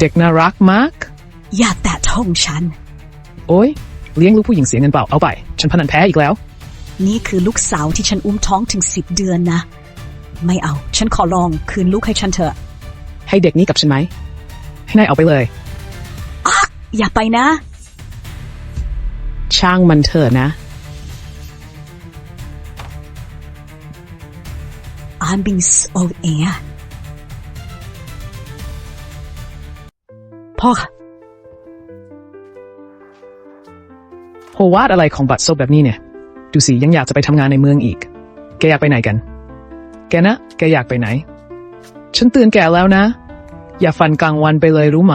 เด็กน่ารักมาก อย่าแตะท้องฉัน โอ้ยเลี้ยงลูกผู้หญิงเสียเงินเปล่าเอาไป ฉันพนันแพ้อีกแล้ว นี่คือลูกสาวที่ฉันอุ้มท้องถึงสิบเดือนนะ ไม่เอา ฉันขอลองคืนลูกให้ฉันเถอะ ให้เด็กนี้กับฉันไหม ให้นายเอาไปเลย อย่าไปนะ ช่างมันเถอะนะ I'm being so air พ่อค่ะโหวาดอะไรของบัตรซบแบบนี้เนี่ย ดูสิยังอยากจะไปทำงานในเมืองอีก แกอยากไปไหนกัน แกนะ แกอยากไปไหน ฉันเตือนแกแล้วนะ อย่าฟันกลางวันไปเลยรู้ไหม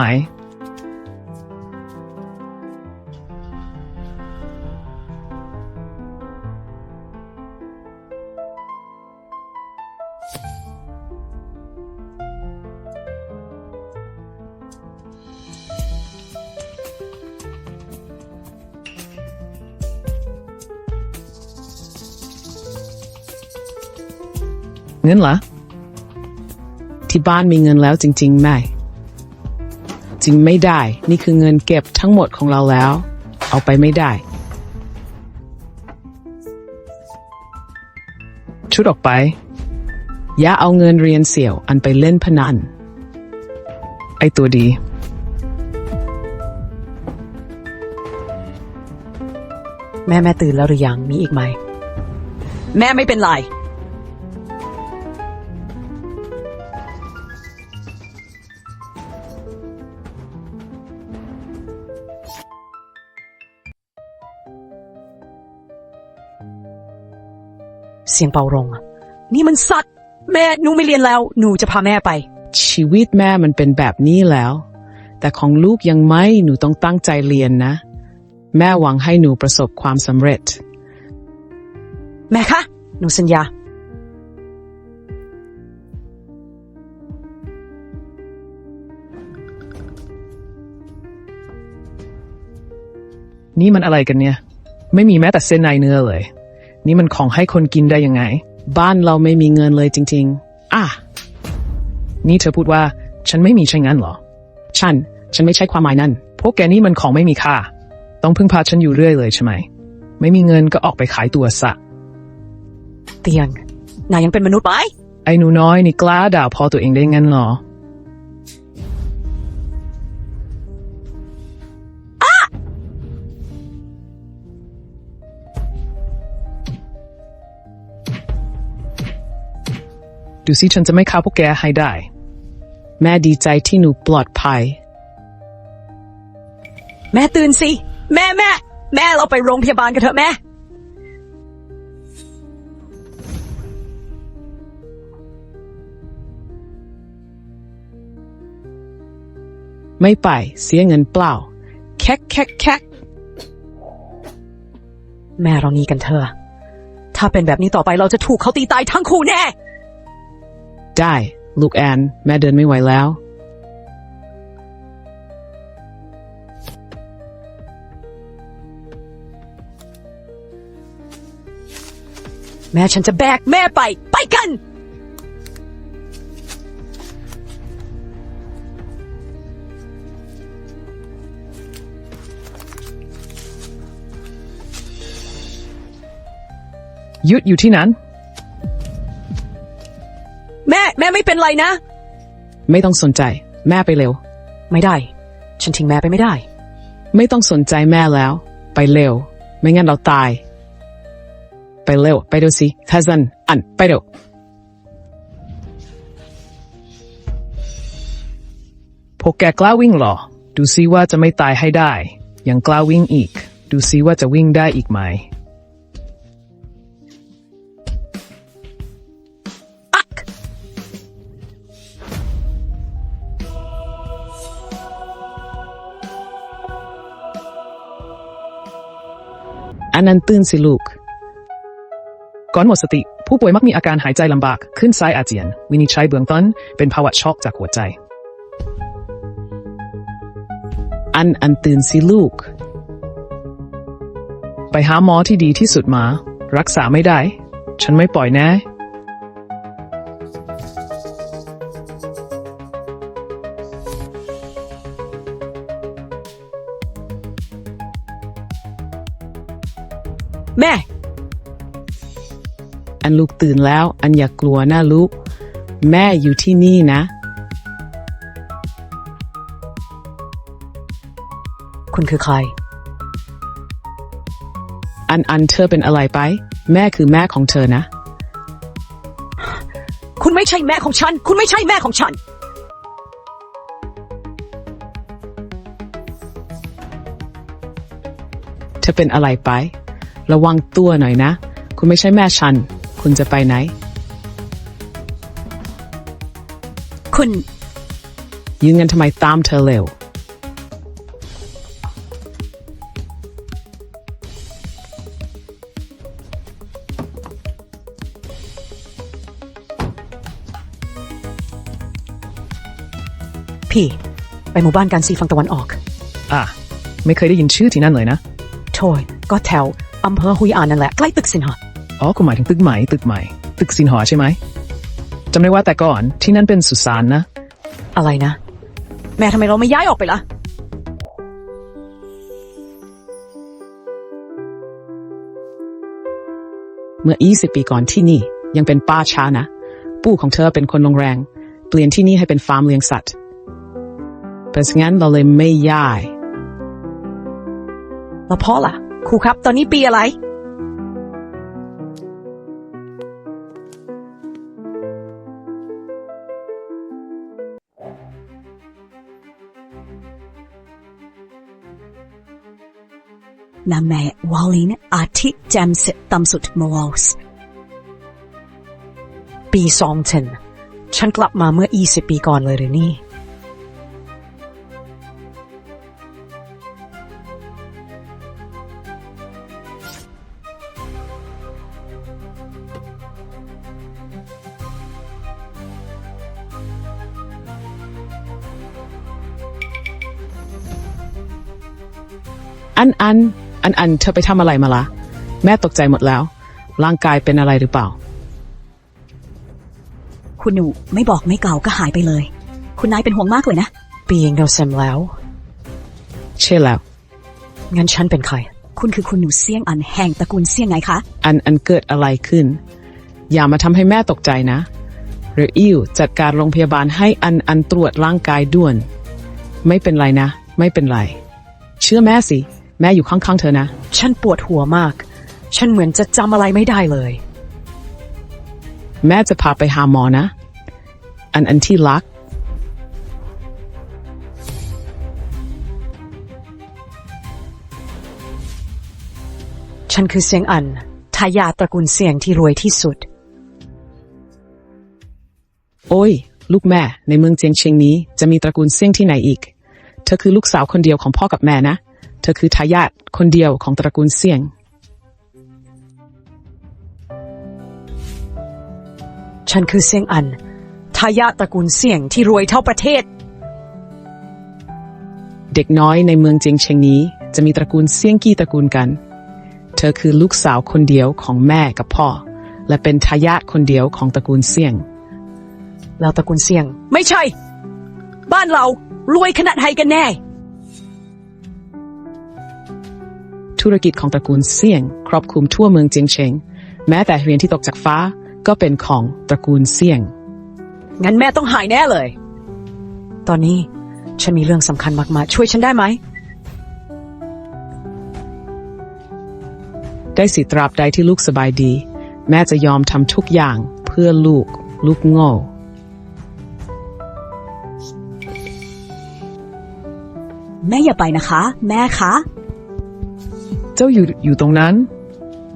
เงินเหรอ ที่บ้านมีเงินแล้วจริง ๆ ไหม จริงไม่ได้ นี่คือเงินเก็บทั้งหมดของเราแล้ว เอาไปไม่ได้ ชุดออกไป อย่าเอาเงินเรียนเสี่ยว อันไปเล่นพนัน ไอตัวดีแม่แม่ตื่นแล้วหรือยังมีอีกไหม แม่ไม่เป็นไร เสียงเป่ารงอะนี่มันสัตว์ แม่หนูไม่เรียนแล้ว หนูจะพาแม่ไป ชีวิตแม่มันเป็นแบบนี้แล้ว แต่ของลูกยังไม่หนูต้องตั้งใจเรียนนะ แม่หวังให้หนูประสบความสำเร็จ แม่คะหนูสัญญานี่มันอะไรกันเนี่ย ไม่มีแม้แต่เส้นในเนื้อเลย นี่มันของให้คนกินได้ยังไง บ้านเราไม่มีเงินเลยจริง ๆ อะ นี่เธอพูดว่า ฉันไม่มีใช่งั้นเหรอ ฉัน ฉันไม่ใช่ความหมายนั่น พวกแกนี่มันของไม่มีค่า ต้องพึ่งพาฉันอยู่เรื่อยเลยใช่ไหม ไม่มีเงินก็ออกไปขายตัวซะ เตียง นายยังเป็นมนุษย์ไหม ไอ้หนูน้อยนี่กล้าด่าพอตัวเองได้งั้นเหรอ ดูสิฉันจะไม่ฆ่าพวกแกให้ได้ แม่ดีใจที่หนูปลอดภัย แม่ตื่นสิ แม่แม่ แม่เราไปโรงพยาบาลกันเถอะแม่ ไม่ไปเสียเงินเปล่า แคกแคกแคกแม่เรานี้กันเถอะ ถ้าเป็นแบบนี้ต่อไปเราจะถูกเขาตีตายทั้งคู่แน่ ได้ ลูกแอนแม่เดินไม่ไหวแล้ว แม่ฉันจะแบกแม่ไป ไปกัน หยุดอยู่ที่นั้น ไม่เป็นไรนะ ไม่ต้องสนใจ แม่ไปเร็ว ไม่ได้ ฉันทิ้งแม่ไปไม่ได้ ไม่ต้องสนใจแม่แล้ว ไปเร็ว ไม่งั้นเราตาย ไปเร็ว ไปดูสิทัซันอันไปเร็วพวกแกกล้าวิ่งเหรอ ดูซิว่าจะไม่ตายให้ได้ ยังกล้าวิ่งอีก ดูซิว่าจะวิ่งได้อีกไหม อันนั้นตื่นสิลูก ก่อนหมดสติ ผู้ป่วยมักมีอาการหายใจลำบาก ขึ้นไส้อาเจียน วินิจฉัยเบื้องต้นเป็นภาวะช็อกจากหัวใจ อันอันตื่นสิลูก ไปหาหมอที่ดีที่สุดมา รักษาไม่ได้ ฉันไม่ปล่อยแน่ แม่ อันลูกตื่นแล้ว อันอย่ากกลัวนะลูก แม่อยู่ที่นี่นะ คุณคือใคร อันอันเธอเป็นอะไรไป แม่คือแม่ของเธอนะ คุณไม่ใช่แม่ของฉัน คุณไม่ใช่แม่ของฉัน เธอเป็นอะไรไป ระวังตัวหน่อยนะ คุณไม่ใช่แม่ฉัน คุณจะไปไหน คุณยืนกันทำไมตามเธอเร็ว พี่ ไปหมู่บ้านการซีฝั่งตะวันออก อะ ไม่เคยได้ยินชื่อที่นั่นเลยนะ โทยก็แถว อำเภอฮุยอานนั่นแหละใกล้ตึกสินหะอ๋อคุณหมายถึงตึกใหม่ตึกใหม่ ตึกสินหอใช่ไหมจำได้ว่าแต่ก่อนที่นั่นเป็นสุสานนะ อะไรนะ แม่ทำไมเราไม่ย้ายออกไปล่ะ เมื่อ 20 ปีก่อนที่นี่ยังเป็นป้าช้านะ ปู่ของเธอเป็นคนลงแรง เปลี่ยนที่นี่ให้เป็นฟาร์มเลี้ยงสัตว์เพราะงั้นเราเลยไม่ย้าย แล้วพ่อล่ะ ครูครับ ตอนนี้ปีอะไรนาแม่วอลลินอาทิตย์แจมสิตต่ำสุดมวอลส์ปีสองเทนฉันกลับมาเมื่อ 20 ปีก่อนเลยหรือนี่ อันอันอันอันเธอไปทำอะไรมาละแม่ตกใจหมดแล้ว ร่างกายเป็นอะไรหรือเปล่า คุณหนูไม่บอกไม่กล่าวก็หายไปเลย คุณนายเป็นห่วงมากเลยนะ ปีเองเราเซมแล้ว ใช่แล้ว งั้นฉันเป็นใคร คุณคือคุณหนูเสี่ยงอันแห่งตระกูลเสี่ยงไงคะ อันอันเกิดอะไรขึ้น อย่ามาทำให้แม่ตกใจนะ หรืออิวจัดการโรงพยาบาลให้อันอันตรวจร่างกายด่วน ไม่เป็นไรนะ ไม่เป็นไร เชื่อแม่สิ แม่อยู่ข้างๆเธอนะ ฉันปวดหัวมาก ฉันเหมือนจะจำอะไรไม่ได้เลย แม่จะพาไปหาหมอนะ อันอันที่รัก ฉันคือเสียงอัน ทายาตระกูลเสียงที่รวยที่สุด โอ้ย ลูกแม่ในเมืองเจียงเชียงนี้จะมีตระกูลเซี่ยงที่ไหนอีก เธอคือลูกสาวคนเดียวของพ่อกับแม่นะ ธอคือทายาทคนเดียวของตระกูลเซี่ยง ฉันคือเสี่ยงอัน ทายาทตระกูลเสี่ยงที่รวยเท่าประเทศ เด็กน้อยในเมืองเจียงเชียงนี้ จะมีตระกูลเซี่ยงกี่ตระกูลกัน เธอคือลูกสาวคนเดียวของแม่กับพ่อ และเป็นทายาทคนเดียวของตระกูลเซี่ยงแล้วตระกูลเสี่ยง ไม่ใช่ บ้านเรารวยขนาดไหนกันแน่ ธุรกิจของตระกูลเซี่ยง ครอบคลุมทั่วเมืองเจียงเชงแม้แต่เหรียญที่ตกจากฟ้าก็เป็นของตระกูลเซี่ยง งั้นแม่ต้องหายแน่เลย ตอนนี้ฉันมีเรื่องสำคัญมากๆ ช่วยฉันได้ไหม ได้สิตราบใดที่ลูกสบายดี แม่จะยอมทำทุกอย่างเพื่อลูก ลูกโง่แม่อย่าไปนะคะ แม่คะ เจ้าอยู่อยู่ตรงนั้น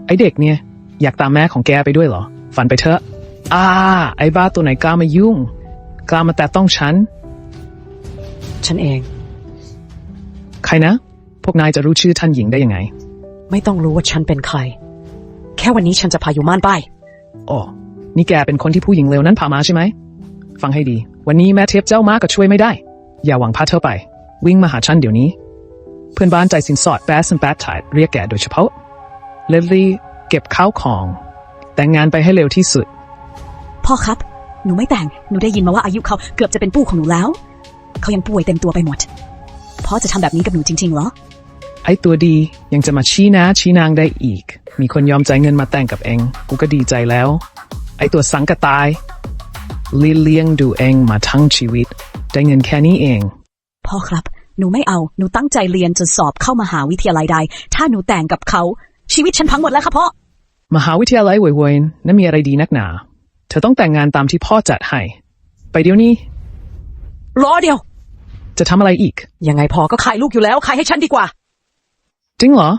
ไอเด็กเนี่ย อยากตามแม่ของแกไปด้วยเหรอ ฝันไปเถอะ อ่า ไอ้บ้าตัวไหนกล้ามายุ่ง กล้ามาแต่ต้องฉัน ฉันเอง ใครนะ พวกนายจะรู้ชื่อท่านหญิงได้ยังไง ไม่ต้องรู้ว่าฉันเป็นใคร แค่วันนี้ฉันจะพาอยู่ม่านไปอ๋อนี่แกเป็นคนที่ผู้หญิงเลวนั้นพามาใช่ไหม ฟังให้ดี วันนี้แม่เทพเจ้ามาก็ช่วยไม่ได้ อย่าหวังพาเธอไป วิ่งมาหาฉันเดี๋ยวนี้ เพื่อนบ้านใจสินสอดแบสและแบทไทเรียกแกโดยเฉพาะเลดลี่เก็บข้าวของ แต่งงานไปให้เร็วที่สุด พ่อครับ หนูไม่แต่ง หนูได้ยินมาว่าอายุเขาเกือบจะเป็นปู่ของหนูแล้ว เขายังป่วยเต็มตัวไปหมด พ่อจะทำแบบนี้กับหนูจริงๆเหรอ ไอ้ตัวดียังจะมาชี้หน้าชี้นางได้อีก มีคนยอมจ่ายเงินมาแต่งกับเอง กูก็ดีใจแล้ว ไอตัวสังกะตายเลี้ยงเลี้ยงดูเองมาทั้งชีวิต ได้เงินแค่นี้เอง พ่อครับ หนูไม่เอา หนูตั้งใจเรียนจนสอบเข้ามหาวิทยาลัยใด ถ้าหนูแต่งกับเขา ชีวิตฉันพังหมดแล้วครับพ่อ มหาวิทยาลัยเวยๆนั่นมีอะไรดีนักหนา เธอต้องแต่งงานตามที่พ่อจัดให้ ไปเดี๋ยวนี้ รอเดียว จะทำอะไรอีก ยังไงพอก็ขายลูกอยู่แล้ว ขายให้ฉันดีกว่า จริงเหรอ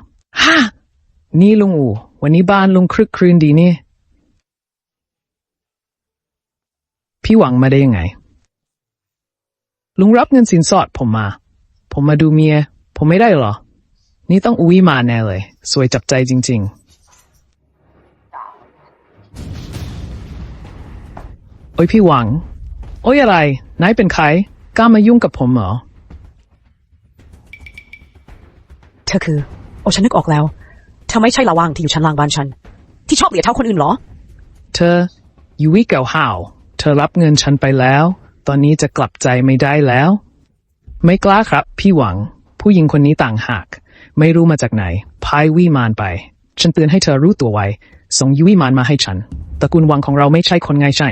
ฮ่านี่ลุงอูวันนี้บ้านลุงครึกครืนดีนี่ พี่หวังมาได้ยังไง ลุงรับเงินสินสอดผมมา ผมมาดูเมีย ผมไม่ได้เหรอ นี่ต้องอุ้ยมาแน่เลย สวยจับใจจริง ๆ โอ้ยพี่หวัง โอ้ยอะไร นายเป็นใคร กล้ามายุ่งกับผมเหรอ เธอคือ โอ้ฉันนึกออกแล้วเธอไม่ใช่ละว่างที่อยู่ชั้นล่างบ้านฉัน ที่ชอบเหลียเท่าคนอื่นเหรอ เธอยูวิเก่าห่าว เธอรับเงินฉันไปแล้ว ตอนนี้จะกลับใจไม่ได้แล้ว ไม่กล้าครับ พี่หวัง ผู้หญิงคนนี้ต่างหาก ไม่รู้มาจากไหน พายวิมานไป ฉันเตือนให้เธอรู้ตัวไว้ ส่งยูวิมานมาให้ฉันตระกูลวังของเราไม่ใช่คนง่ายใช่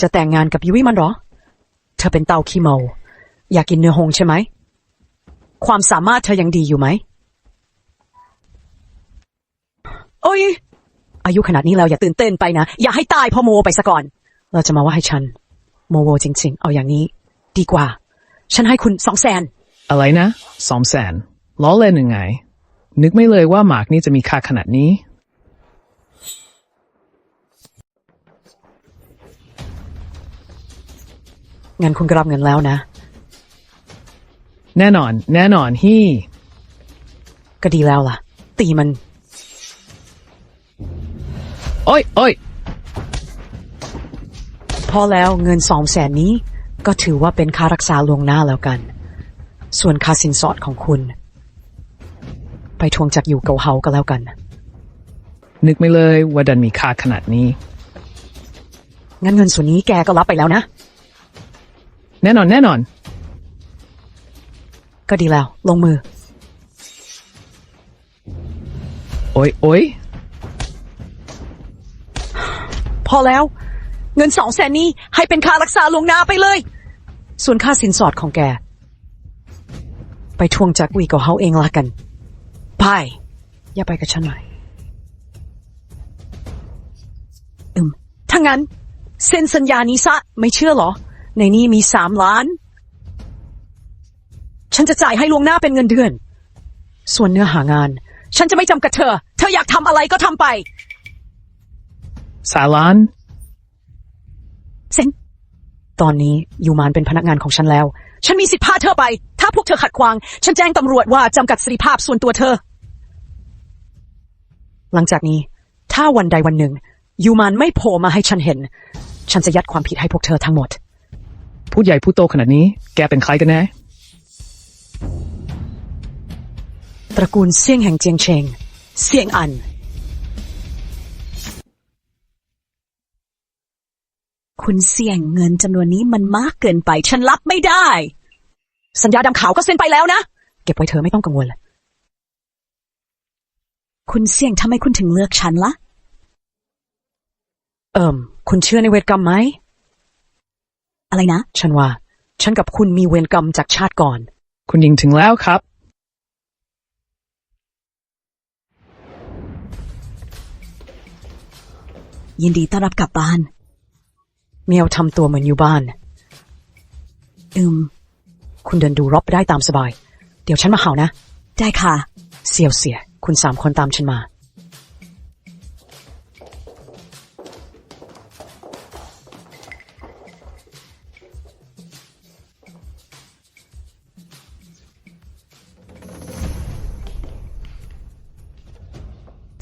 จะแต่งงานกับยุ้ยมันเหรอ เธอเป็นเตาขี้เมา อยากกินเนื้อหงใช่ไหม ความสามารถเธอยังดีอยู่ไหม โอ้ย อายุขนาดนี้แล้วอย่าตื่นเต้นไปนะ อย่าให้ตายเพอโมไปซะก่อน เราจะมาว่าให้ฉัน โมโวจริง ๆ เอาอย่างนี้ ดีกว่า ฉันให้คุณสองแสนอะไรนะสองแสนล้อเล่นยังไง นึกไม่เลยว่าหมากนี่จะมีค่าขนาดนี้ งั้นคุณก็รับเงินแล้วนะ แน่นอน แน่นอนฮี่ ก็ดีแล้วล่ะ ตีมัน โอ้ยโอ้ยพอแล้วเงินสองแสนนี้ ก็ถือว่าเป็นค่ารักษาลวงหน้าแล้วกัน ส่วนค่าสินสอดของคุณ ไปทวงจากอยู่เกาเฮาก็แล้วกัน นึกไม่เลยว่าดันมีค่าขนาดนี้ งั้นเงินส่วนนี้แกก็รับไปแล้วนะ แน่นอนแน่นอน ก็ดีแล้ว ลงมือ โอ้ยโอ้ยพอแล้ว เงินสองแสนนี้ให้เป็นค่ารักษาลวงหน้าไปเลย ส่วนค่าสินสอดของแก ไปทวงจากวีเกาเฮาเองละกันไปอย่าไปกับฉันหน่อยอืมถ้างั้น เซ็นสัญญานี้ซะ ไม่เชื่อเหรอ ในนี้มีสามล้าน ฉันจะจ่ายให้ลวงหน้าเป็นเงินเดือน ส่วนเนื้อหางาน ฉันจะไม่จำกัดเธอ เธออยากทำอะไรก็ทำไปสาลาน เซ็น ตอนนี้ยูมานเป็นพนักงานของฉันแล้ว ฉันมีสิทธิ์พาเธอไป ถ้าพวกเธอขัดขวาง ฉันแจ้งตำรวจว่าจำกัดสิทธิภาพส่วนตัวเธอ หลังจากนี้ ถ้าวันใดวันหนึ่ง ยูมานไม่โผล่มาให้ฉันเห็น ฉันจะยัดความผิดให้พวกเธอทั้งหมดพูดใหญ่พูดโตขนาดนี้ แกเป็นใครกันแน่ ตระกูลเซี่ยงแห่งเจียงเชงเซี่ยงอัน คุณเสี่ยงเงินจำนวนนี้มันมากเกินไป ฉันรับไม่ได้ สัญญาดำขาวก็เซ็นไปแล้วนะ เก็บไว้เธอะไม่ต้องกังวลเลยคุณเสี่ยงทำไมคุณถึงเลือกฉันละ่ะ เอิมคุณเชื่อในเวรกรรมไหม อะไรนะ ฉันว่า ฉันกับคุณมีเวรกรรมจากชาติก่อน คุณยิงถึงแล้วครับ ยินดีต้อนรับกลับบ้าน เมียวทำตัวเหมือนอยู่บ้าน อืม คุณเดินดูรอบไปได้ตามสบาย เดี๋ยวฉันมาเห่านะ ได้ค่ะ เสียวเสีย คุณสามคนตามฉันมา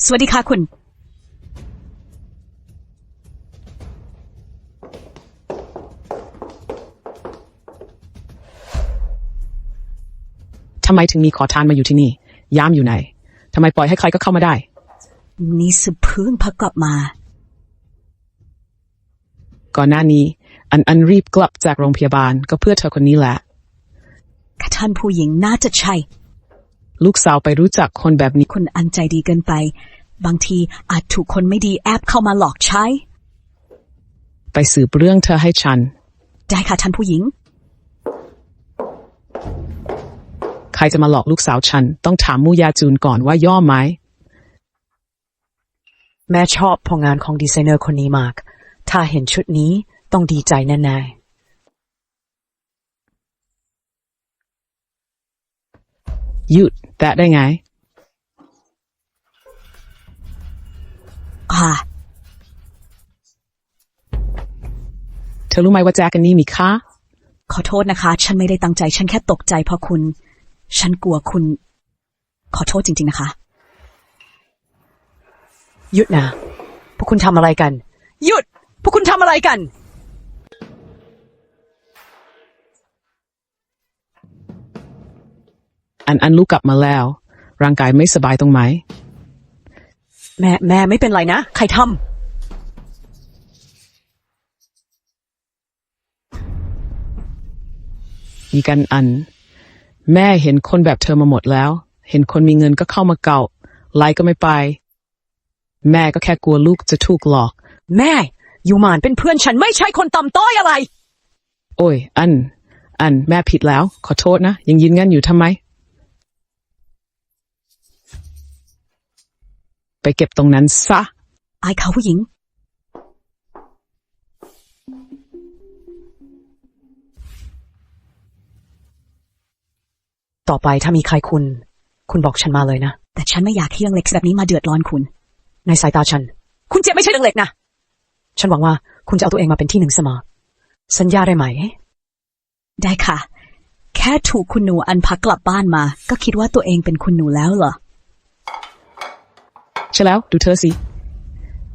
สวัสดีค่ะคุณ ทำไมถึงมีขอทานมาอยู่ที่นี่ ยามอยู่ไหนทำไมปล่อยให้ใครก็เข้ามาได้ นี่สืบพึ่งพักกลับมา ก่อนหน้านี้ อันอันรีบกลับจากโรงพยาบาลก็เพื่อเธอคนนี้แหละท่านผู้หญิงน่าจะใช่ ลูกสาวไปรู้จักคนแบบนี้คุณอันใจดีเกินไป บางทีอาจถูกคนไม่ดีแอบเข้ามาหลอกใช้ ไปสืบเรื่องเธอให้ฉัน ได้ค่ะท่านผู้หญิง ใครจะมาหลอกลูกสาวฉัน ต้องถามมูยาจูนก่อนว่าย่อไหม แม่ชอบผลงานของดีไซเนอร์คนนี้มาก ถ้าเห็นชุดนี้ต้องดีใจแน่หยุดแตะได้ไง ค่ะ เธอรู้ไหมว่าแจ็คกันนี่มีค่า ขอโทษนะคะ ฉันไม่ได้ตั้งใจ ฉันแค่ตกใจเพราะคุณ ฉันกลัวคุณ ขอโทษจริง ๆ นะคะๆหยุดนะ พวกคุณทำอะไรกัน หยุด พวกคุณทำอะไรกัน อันอันลูกกลับมาแล้ว ร่างกายไม่สบายตรงไหม แม่แม่ไม่เป็นไรนะ ใครทมีกันอัน แม่เห็นคนแบบเธอมาหมดแล้ว เห็นคนมีเงินก็เข้ามาเก่าไลน์ก็ไม่ไป แม่ก็แค่กลัวลูกจะถูกหลอกำแม่ยูมานเป็นเพื่อนฉันไม่ใช่คนต่ำต้อยอะไร โอ้ย อัน อันแม่ผิดแล้ว ขอโทษนะ ยังยืนงั้นอยู่ทำไม ไปเก็บตรงนั้นซะ อายเขาผู้หญิง ต่อไปถ้ามีใครคุณ คุณบอกฉันมาเลยนะ แต่ฉันไม่อยากให้เรื่องเล็กแบบนี้มาเดือดร้อนคุณ ในสายตาฉัน คุณเจ็บไม่ใช่เรื่องเล็กนะ ฉันหวังว่าคุณจะเอาตัวเองมาเป็นที่หนึ่งเสมอ สัญญาได้ไหม ได้ค่ะ แค่ถูกคุณหนูอันพักกลับบ้านมา ก็คิดว่าตัวเองเป็นคุณหนูแล้วเหรอ ใช่แล้วดูเธอสิ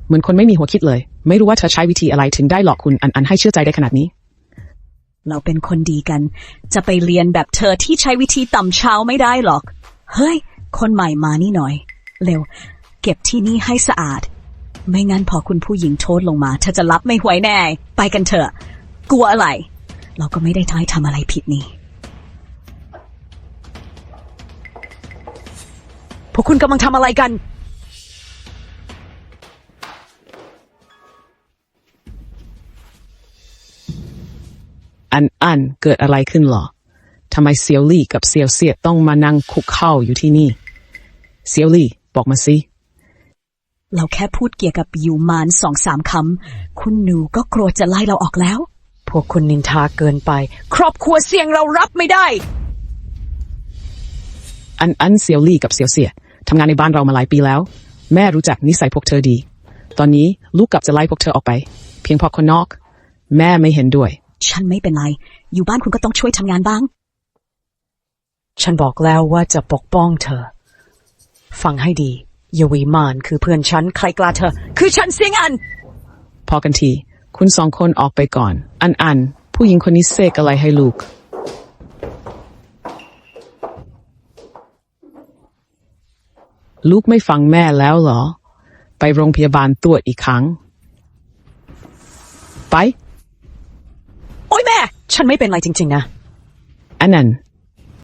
เหมือนคนไม่มีหัวคิดเลย ไม่รู้ว่าเธอใช้วิธีอะไรถึงได้หลอกคุณอันอันให้เชื่อใจได้ขนาดนี้ เราเป็นคนดีกัน จะไปเรียนแบบเธอที่ใช้วิธีต่ำเช้าไม่ได้หรอก เฮ้ย คนใหม่มานี่หน่อย เร็ว เก็บที่นี่ให้สะอาด ไม่งั้นพอคุณผู้หญิงโทษลงมาเธอจะรับไม่ไหวแน่ ไปกันเถอะ กลัวอะไร เราก็ไม่ได้ท้ายทำอะไรผิดนี่ พวกคุณกำลังทำอะไรกัน อันอันเกิดอะไรขึ้นหรอทำไมเซียวลี่กับเซียวเสียดต้องมานั่งคุกเข่าอยู่ที่นี่ เซียวลี่บอกมาสิเราแค่พูดเกี่ยวกับยูมานสองสามคำ คุณหนูก็โกรธจะไล่เราออกแล้ว พวกคุณนินทาเกินไป ครอบครัวเสี่ยงเรารับไม่ได้ อันอันเซียวลี่กับเซียวเสียดทำงานในบ้านเรามาหลายปีแล้ว แม่รู้จักนิสัยพวกเธอดี ตอนนี้ลูกกลับจะไล่พวกเธอออกไป เพียงเพราะคนนอก แม่ไม่เห็นด้วย ฉันไม่เป็นไร อยู่บ้านคุณก็ต้องช่วยทำงานบ้าง ฉันบอกแล้วว่าจะปกป้องเธอ ฟังให้ดียวีมานคือเพื่อนฉัน ใครกล้าเธอ คือฉันเสียงอัน พอกันที คุณสองคนออกไปก่อน อันอัน ผู้หญิงคนนี้เสกอะไรให้ลูก ลูกไม่ฟังแม่แล้วเหรอ ไปโรงพยาบาลตรวจอีกครั้ง ไป โอ้ยแม่ ฉันไม่เป็นไรจริง ๆ นะ อันนั้น